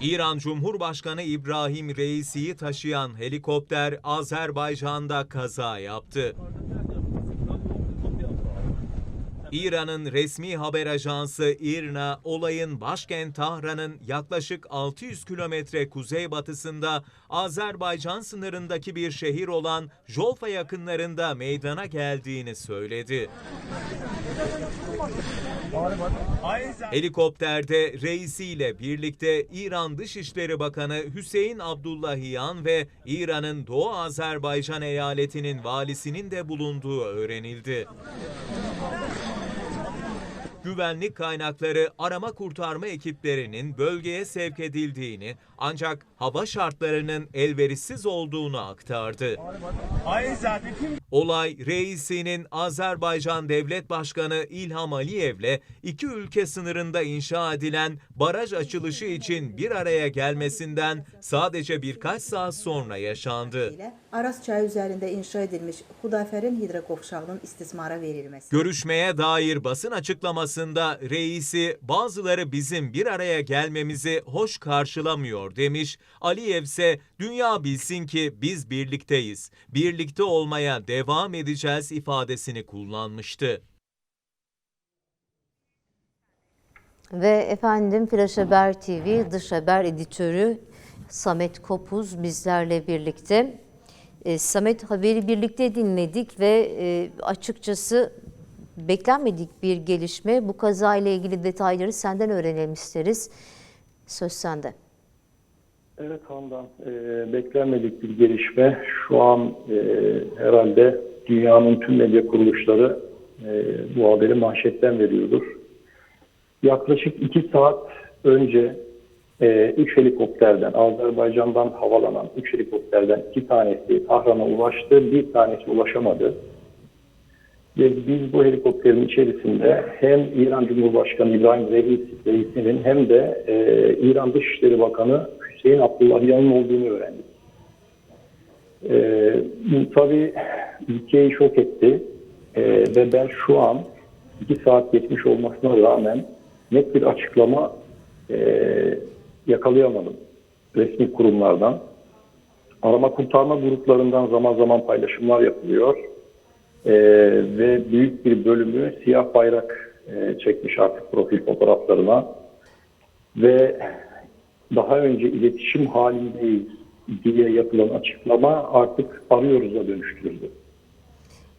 İran Cumhurbaşkanı İbrahim Reisi'yi taşıyan helikopter Azerbaycan'da kaza yaptı. İran'ın resmi haber ajansı İRNA, olayın başkent Tahran'ın yaklaşık 600 kilometre kuzeybatısında Azerbaycan sınırındaki bir şehir olan Jolfa yakınlarında meydana geldiğini söyledi. Helikopterde reisiyle birlikte İran Dışişleri Bakanı Hüseyin Abdullahiyan ve İran'ın Doğu Azerbaycan eyaletinin valisinin de bulunduğu öğrenildi. Güvenlik kaynakları arama kurtarma ekiplerinin bölgeye sevk edildiğini ancak hava şartlarının elverişsiz olduğunu aktardı. Olay reisinin Azerbaycan Devlet Başkanı İlham Aliyev'le iki ülke sınırında inşa edilen baraj açılışı için bir araya gelmesinden sadece birkaç saat sonra yaşandı. Aras çayı üzərində inşa edilmiş Xudafərin hidroqovşağının istismara verilməsi. Görüşmeye dair basın açıklamasında reisi bazıları bizim bir araya gelmemizi hoş karşılamıyor demiş. Aliyev ise dünya bilsin ki biz birlikteyiz. Birlikte olmaya devam edeceğiz ifadesini kullanmıştı. Ve efendim Flash Haber TV dış haber editörü Samet Kopuz bizlerle birlikte. E, Samet haberi birlikte dinledik ve e, açıkçası beklenmedik bir gelişme. Bu kaza ile ilgili detayları senden öğrenelim isteriz. Söz sende. Evet Handan, e, beklenmedik bir gelişme. Şu an herhalde dünyanın tüm medya kuruluşları bu haberi manşetten veriyordur. Yaklaşık iki saat önce e, üç helikopterden, Azerbaycan'dan havalanan üç helikopterden iki tanesi Tahran'a ulaştı, bir tanesi ulaşamadı. Ve biz bu helikopterin içerisinde hem İran Cumhurbaşkanı İbrahim Reis, Reis'inin hem de e, İran Dışişleri Bakanı Hüseyin Abdullahiyan'ın olduğunu öğrendik. E, tabii ülkeyi şok etti E, ve ben şu an iki saat geçmiş olmasına rağmen net bir açıklama e, yakalayamadım resmi kurumlardan. Arama kurtarma gruplarından zaman zaman paylaşımlar yapılıyor. Ee, ve büyük bir bölümü siyah bayrak e, çekmiş artık profil fotoğraflarına. Ve daha önce iletişim halindeyiz diye yapılan açıklama artık arıyoruz'a dönüştürüldü.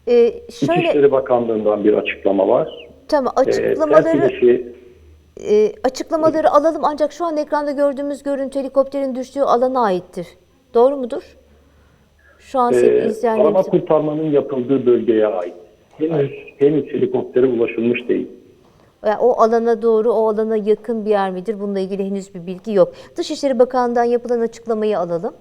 E, şöyle İçişleri Bakanlığı'ndan bir açıklama var. tamam Ee, açıklamaları serpilişi- e, açıklamaları alalım ancak şu an ekranda gördüğümüz görüntü helikopterin düştüğü alana aittir. Doğru mudur? Şu an Ee, sevgili arama izleyenlerimiz kurtarmanın yapıldığı bölgeye ait. Henüz, henüz helikoptere ulaşılmış değil. Yani o alana doğru, o alana yakın bir yer midir? Bununla ilgili henüz bir bilgi yok. Dışişleri Bakanlığı'ndan yapılan açıklamayı alalım.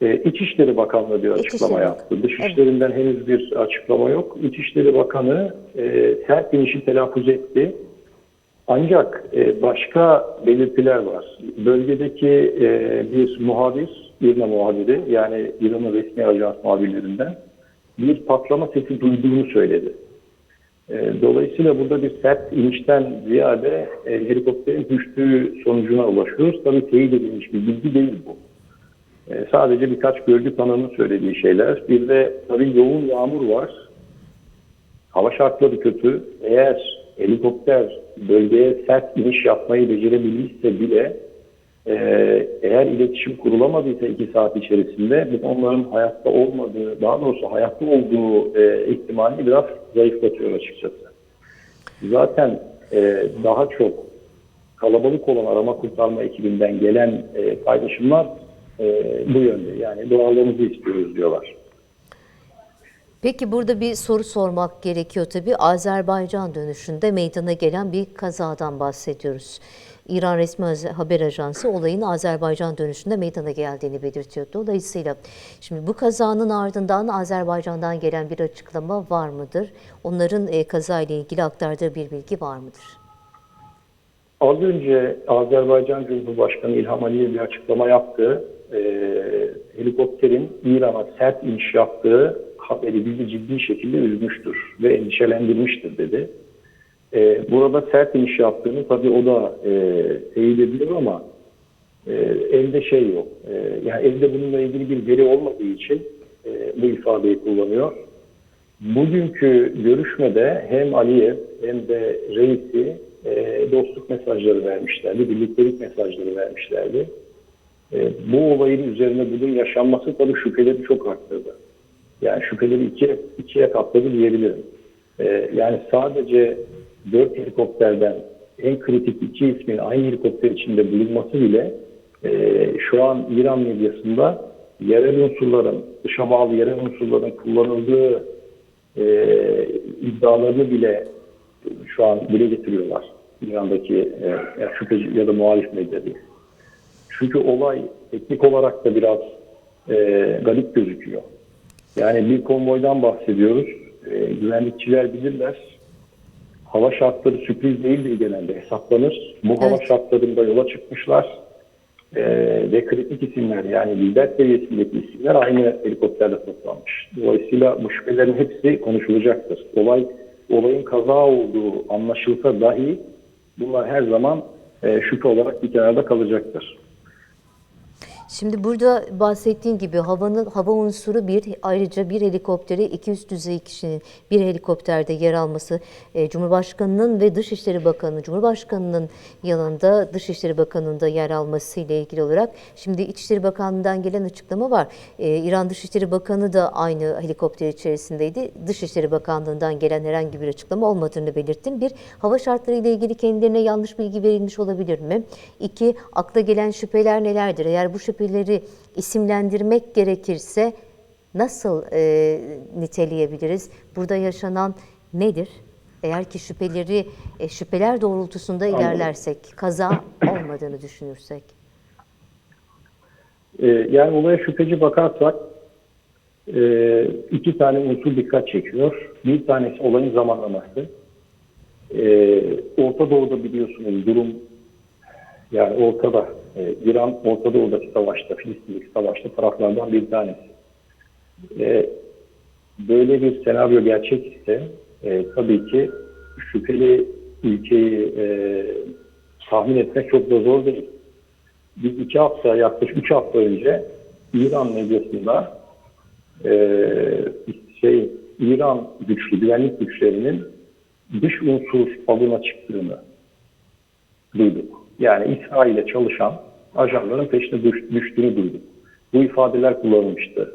Ee, İçişleri Bakanlığı bir açıklama İçişleri yaptı. Dışişlerinden henüz bir açıklama yok. İçişleri Bakanı e, sert inişi telaffuz etti. Ancak e, başka belirtiler var. Bölgedeki e, bir muhabir, İRNA muhabiri yani İran'ın resmi ajans muhabirlerinden bir patlama sesi duyduğunu söyledi. E, dolayısıyla burada bir sert inişten ziyade e, helikopterin düştüğü sonucuna ulaşıyoruz. Tabii teyit edilmiş bir bilgi değil bu. E, sadece birkaç görgü tanığının söylediği şeyler. Bir de tabii yoğun yağmur var. Hava şartları kötü. Eğer helikopter bölgeye sert iniş yapmayı becerebilmişse bile e, eğer iletişim kurulamadıysa iki saat içerisinde bu onların hayatta olmadığı, daha doğrusu hayatta olduğu e, ihtimalini biraz zayıflatıyor açıkçası. Zaten e, daha çok kalabalık olan arama kurtarma ekibinden gelen e, paylaşımlar e, bu yönde. Yani doğallığımızı istiyoruz diyorlar. Peki burada bir soru sormak gerekiyor tabii. Azerbaycan dönüşünde meydana gelen bir kazadan bahsediyoruz. İran resmi haber ajansı olayın Azerbaycan dönüşünde meydana geldiğini belirtiyor. Dolayısıyla şimdi bu kazanın ardından Azerbaycan'dan gelen bir açıklama var mıdır? Onların e, kazayla ilgili aktardığı bir bilgi var mıdır? Az önce Azerbaycan Cumhurbaşkanı İlham Aliyev bir açıklama yaptı. Ee, helikopterin İran'a sert iniş yaptığı haberi bizi ciddi şekilde üzmüştür ve endişelendirmiştir dedi. Ee, burada sert iniş yaptığını tabii o da e, teyit ediyor ama e, elde şey yok. E, yani elde bununla ilgili bir veri olmadığı için e, bu ifadeyi kullanıyor. Bugünkü görüşmede hem Aliyev hem de Reis'i e, dostluk mesajları vermişlerdi, birliktelik mesajları vermişlerdi. E, bu olayın üzerine bugün yaşanması tabii şüpheleri çok arttırdı. Yani şüpheleri ikiye, ikiye katladı diyebilirim. E, yani sadece dört helikopterden en kritik iki ismin aynı helikopter içinde bulunması bile e, şu an İran medyasında yerel unsurların, dışa bağlı yerel unsurların kullanıldığı e, iddialarını bile şu an dile getiriyorlar. İran'daki e, şüpheci ya da muhalif medya değil. Çünkü olay teknik olarak da biraz e, garip gözüküyor. Yani bir konvoydan bahsediyoruz. E, güvenlikçiler bilirler. Hava şartları sürpriz değildir genelde hesaplanır. Bu hava Evet. şartlarında yola çıkmışlar. E, ve kritik isimler yani lider seviyesindeki isimler aynı helikopterle toplanmış. Dolayısıyla bu şüphelerin hepsi konuşulacaktır. Olay olayın kaza olduğu anlaşılsa dahi bunlar her zaman e, şüphe olarak bir kenarda kalacaktır. Şimdi burada bahsettiğin gibi havanın hava unsuru bir ayrıca bir helikopteri iki üst düzey kişinin bir helikopterde yer alması e, Cumhurbaşkanının ve Dışişleri Bakanı Cumhurbaşkanının yanında Dışişleri Bakanı'nda yer alması ile ilgili olarak şimdi İçişleri Bakanlığı'ndan gelen açıklama var. E, İran Dışişleri Bakanı da aynı helikopter içerisindeydi. Dışişleri Bakanlığı'ndan gelen herhangi bir açıklama olmadığını belirttim. Bir hava şartları ile ilgili kendilerine yanlış bilgi verilmiş olabilir mi? İki akla gelen şüpheler nelerdir? Eğer bu şüpheleri isimlendirmek gerekirse nasıl e, niteleyebiliriz? Burada yaşanan nedir? Eğer ki şüpheleri e, şüpheler doğrultusunda ilerlersek, kaza olmadığını düşünürsek. E, yani olaya şüpheci bakarsak e, iki tane unsur dikkat çekiyor. Bir tanesi olayın zamanlaması. E, Orta Doğu'da biliyorsunuz durum yani ortada. E, İran Orta Doğu'daki savaşta, Filistin'deki savaşta taraflardan bir tanesi. E, böyle bir senaryo gerçek ise e, tabii ki şüpheli ülkeyi e, tahmin etmek çok da zor değil. Biz iki hafta, yaklaşık üç hafta önce İran medyasında e, şey İran güçlü, güvenlik güçlerinin dış unsur alına çıktığını duyduk. Yani İsrail'e çalışan ajanların peşine düş, düştüğünü duyduk. Bu ifadeler kullanılmıştı.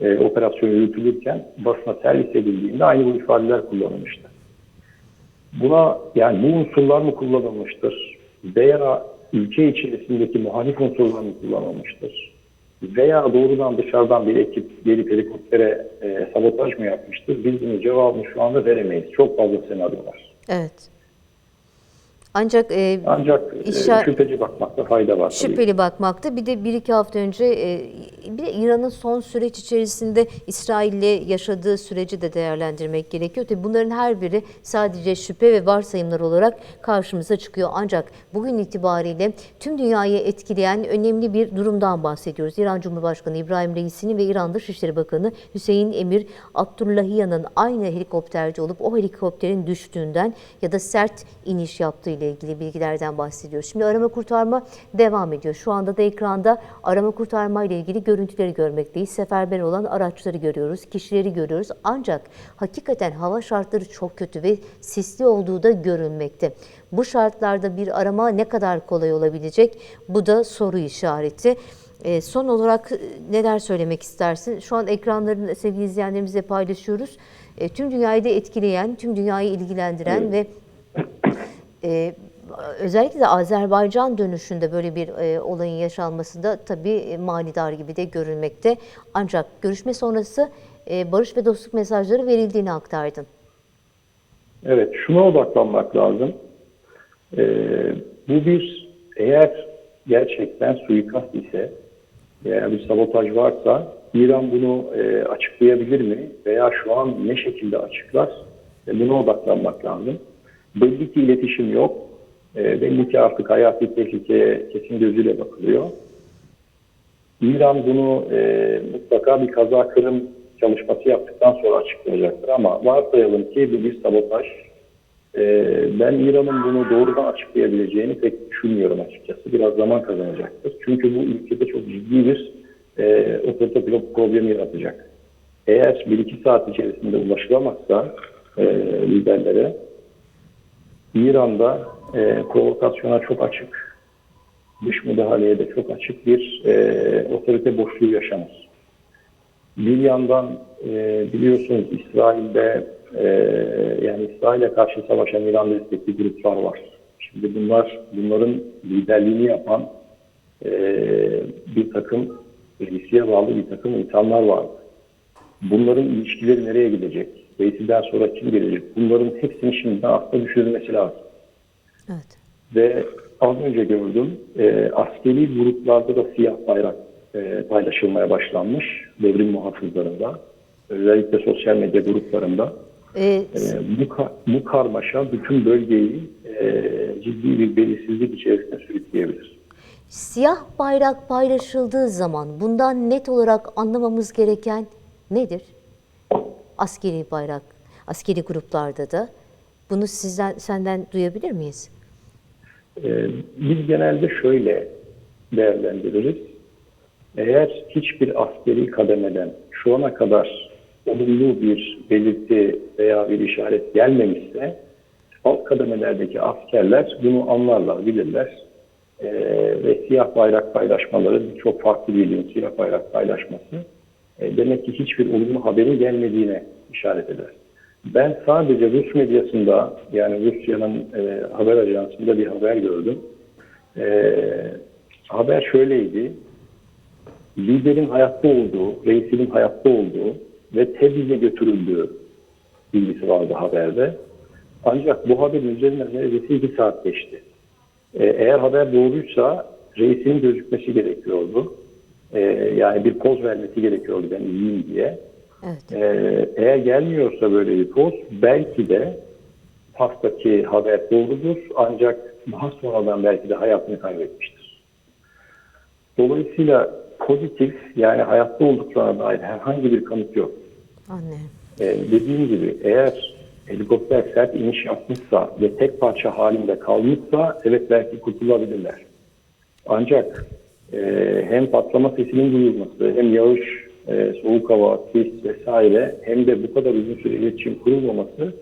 E, operasyon yürütülürken basına servis edildiğinde aynı bu ifadeler kullanılmıştı. Buna yani bu unsurlar mı kullanılmıştır veya ülke içerisindeki muhalif unsurlar mı kullanılmıştır veya doğrudan dışarıdan bir ekip gelip helikoptere e, sabotaj mı yapmıştır? Biz bunun cevabını şu anda veremeyiz. Çok fazla senaryo var. Evet. Ancak e, Ancak e, İşa- şüpheci bakmakta fayda var. tabii. Şüpheli bakmakta. Bir de bir iki hafta önce e, bir İran'ın son süreç içerisinde İsrail'le yaşadığı süreci de değerlendirmek gerekiyor. Tabii bunların her biri sadece şüphe ve varsayımlar olarak karşımıza çıkıyor. Ancak bugün itibariyle tüm dünyayı etkileyen önemli bir durumdan bahsediyoruz. İran Cumhurbaşkanı İbrahim Reis'inin ve İran Dışişleri Bakanı Hüseyin Emir Abdullahiyan'ın aynı helikopterci olup o helikopterin düştüğünden ya da sert iniş yaptığı ile ilgili bilgilerden bahsediyoruz. Şimdi arama kurtarma devam ediyor. Şu anda da ekranda arama kurtarma ile ilgili görüntüleri görmekteyiz. Seferber olan araçları görüyoruz, kişileri görüyoruz. Ancak hakikaten hava şartları çok kötü ve sisli olduğu da görünmekte. Bu şartlarda bir arama ne kadar kolay olabilecek? Bu da soru işareti. E, son olarak e, neler söylemek istersin? Şu an ekranların sevgili izleyenlerimizle paylaşıyoruz. E, tüm dünyayı da etkileyen, tüm dünyayı ilgilendiren ve ee, özellikle Azerbaycan dönüşünde böyle bir e, olayın yaşanmasında tabii e, manidar gibi de görülmekte. Ancak görüşme sonrası e, barış ve dostluk mesajları verildiğini aktardın. Evet, şuna odaklanmak lazım. Ee, bu bir, eğer gerçekten suikast ise, eğer bir sabotaj varsa, İran bunu e, açıklayabilir mi? Veya şu an ne şekilde açıklar? E, buna odaklanmak lazım. Belli ki iletişim yok. E, belli ki artık hayati tehlikeye kesin gözüyle bakılıyor. İran bunu e, mutlaka bir kaza kırım çalışması yaptıktan sonra açıklayacaktır ama varsayalım ki bu bir sabotaj Ee, ben İran'ın bunu doğrudan açıklayabileceğini pek düşünmüyorum açıkçası. Biraz zaman kazanacaktır. Çünkü bu ülkede çok ciddi bir e, otorite pilot problemi yaratacak. Eğer bir iki saat içerisinde ulaşılamazsa e, liderlere İran'da e, provokasyona çok açık, dış müdahaleye de çok açık bir e, otorite boşluğu yaşanır. Bir yandan e, biliyorsunuz İsrail'de e, yani İsrail'e karşı savaşan İran destekli gruplar var. Şimdi bunlar bunların liderliğini yapan e, bir takım reisiye bağlı bir takım insanlar var. Bunların ilişkileri nereye gidecek? Reisiden sonra kim gelecek? Bunların hepsini şimdiden akla düşürülmesi lazım. Evet. Ve az önce gördüm e, askeri gruplarda da siyah bayrak e, paylaşılmaya başlanmış devrim muhafızlarında. Özellikle sosyal medya gruplarında. Ee, E, bu, ka- bu karmaşa bütün bölgeyi e, ciddi bir belirsizlik içerisine sürükleyebilir. Siyah bayrak paylaşıldığı zaman bundan net olarak anlamamız gereken nedir? Askeri bayrak, askeri gruplarda da. Bunu sizden senden duyabilir miyiz? Ee, Biz genelde şöyle değerlendiririz. Eğer hiçbir askeri kademeden şu ana kadar olumlu bir belirti veya bir işaret gelmemişse alt kademelerdeki askerler bunu anlarlar, bilirler. Ee, ve siyah bayrak paylaşmaları çok farklı bir siyah bayrak paylaşması e, demek ki hiçbir olumlu haberin gelmediğine işaret eder. Ben sadece Rus medyasında yani Rusya'nın e, haber ajansında bir haber gördüm. E, haber şöyleydi. Liderin hayatta olduğu, reisinin hayatta olduğu ve Tebriz'e götürüldüğü bilgisi vardı haberde. Ancak bu haberin üzerinden neredeyse iki saat geçti. E, eğer haber doğruysa reisinin gözükmesi gerekiyordu. E, yani bir poz vermesi gerekiyordu ben iyiyim diye. Evet. Ee, eğer gelmiyorsa böyle bir poz belki de pastaki haber doğrudur ancak daha sonradan belki de hayatını kaybetmiştir. Dolayısıyla pozitif yani hayatta olduklarına dair herhangi bir kanıt yok. Anlıyorum. Ee, dediğim gibi eğer helikopter sert iniş yapmışsa ve tek parça halinde kalmışsa evet belki kurtulabilirler. Ancak e, hem patlama sesinin duyulması hem yağış, e, soğuk hava, sis vesaire hem de bu kadar uzun süre iletişim kurulmaması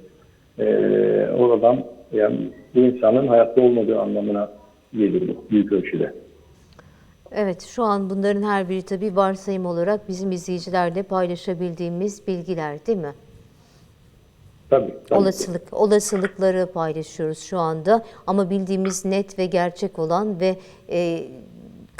e, oradan yani bu insanın hayatta olmadığı anlamına gelir bu büyük ölçüde. Evet, şu an bunların her biri tabii varsayım olarak bizim izleyicilerle paylaşabildiğimiz bilgiler değil mi? Tabii, tabii. Olasılık, olasılıkları paylaşıyoruz şu anda ama bildiğimiz net ve gerçek olan ve e,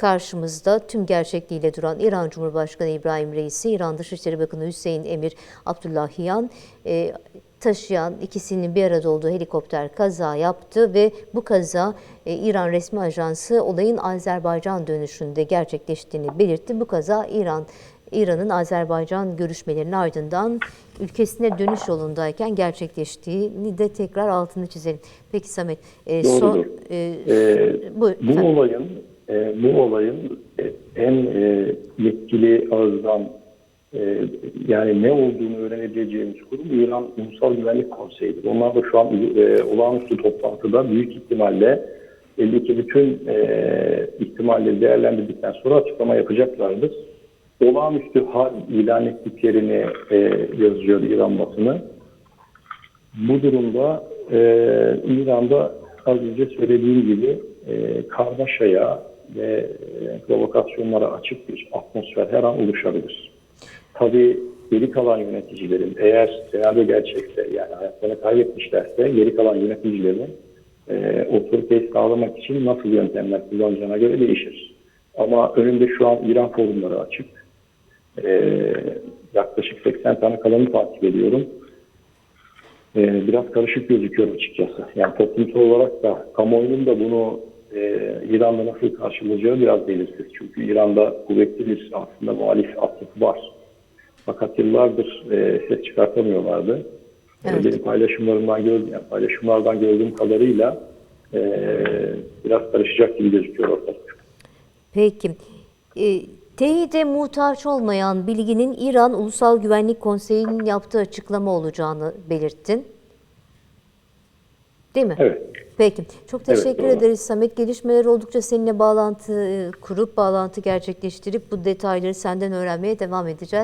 karşımızda tüm gerçekliğiyle duran İran Cumhurbaşkanı İbrahim Reisi, İran Dışişleri Bakanı Hüseyin Emir Abdullahiyan e, taşıyan ikisinin bir arada olduğu helikopter kaza yaptı ve bu kaza e, İran resmi ajansı olayın Azerbaycan dönüşünde gerçekleştiğini belirtti. Bu kaza İran İran'ın Azerbaycan görüşmelerinin ardından ülkesine dönüş yolundayken gerçekleştiğini de tekrar altını çizelim. Peki Samet, e, son, e, Ee, bu efendim. olayın e, bu olayın e, en e, yetkili ağızdan e, yani ne olduğunu öğrenebileceğimiz kurum İran Ulusal Güvenlik Konseyi'dir. Onlar da şu an e, olağanüstü toplantıda büyük ihtimalle belli ki bütün e, ihtimalleri değerlendirdikten sonra açıklama yapacaklardır. Olağanüstü hal ilan ettiklerini e, yazıyor İran basını. Bu durumda e, İran'da az önce söylediğim gibi e, karmaşaya ve e, provokasyonlara açık bir atmosfer her an oluşabilir. Tabii geri kalan yöneticilerin eğer senaryo gerçekse yani hayatlarını kaybetmişlerse geri kalan yöneticilerin e, otoriteyi sağlamak için nasıl yöntemler kullanacağına göre değişir. Ama önünde şu an İran forumları açık. E, yaklaşık 80 tane kanalını takip ediyorum e, biraz karışık gözüküyor açıkçası. Yani toplumsal olarak da kamuoyunun da bunu e, İran'da nasıl karşılayacağı biraz belirsiz. Çünkü İran'da kuvvetli bir aslında muhalif altyapı var. Fakat yıllardır e, ses çıkartamıyorlardı. E, Evet. benim paylaşımlarımdan gördüğüm, yani paylaşımlardan gördüğüm kadarıyla e, biraz karışacak gibi gözüküyor ortalık. Peki. E, teyide muhtaç olmayan bilginin İran Ulusal Güvenlik Konseyi'nin yaptığı açıklama olacağını belirttin. Değil mi? Evet. Peki. Çok teşekkür doğru. ederiz Samet. Gelişmeler oldukça seninle bağlantı e, kurup bağlantı gerçekleştirip bu detayları senden öğrenmeye devam edeceğiz.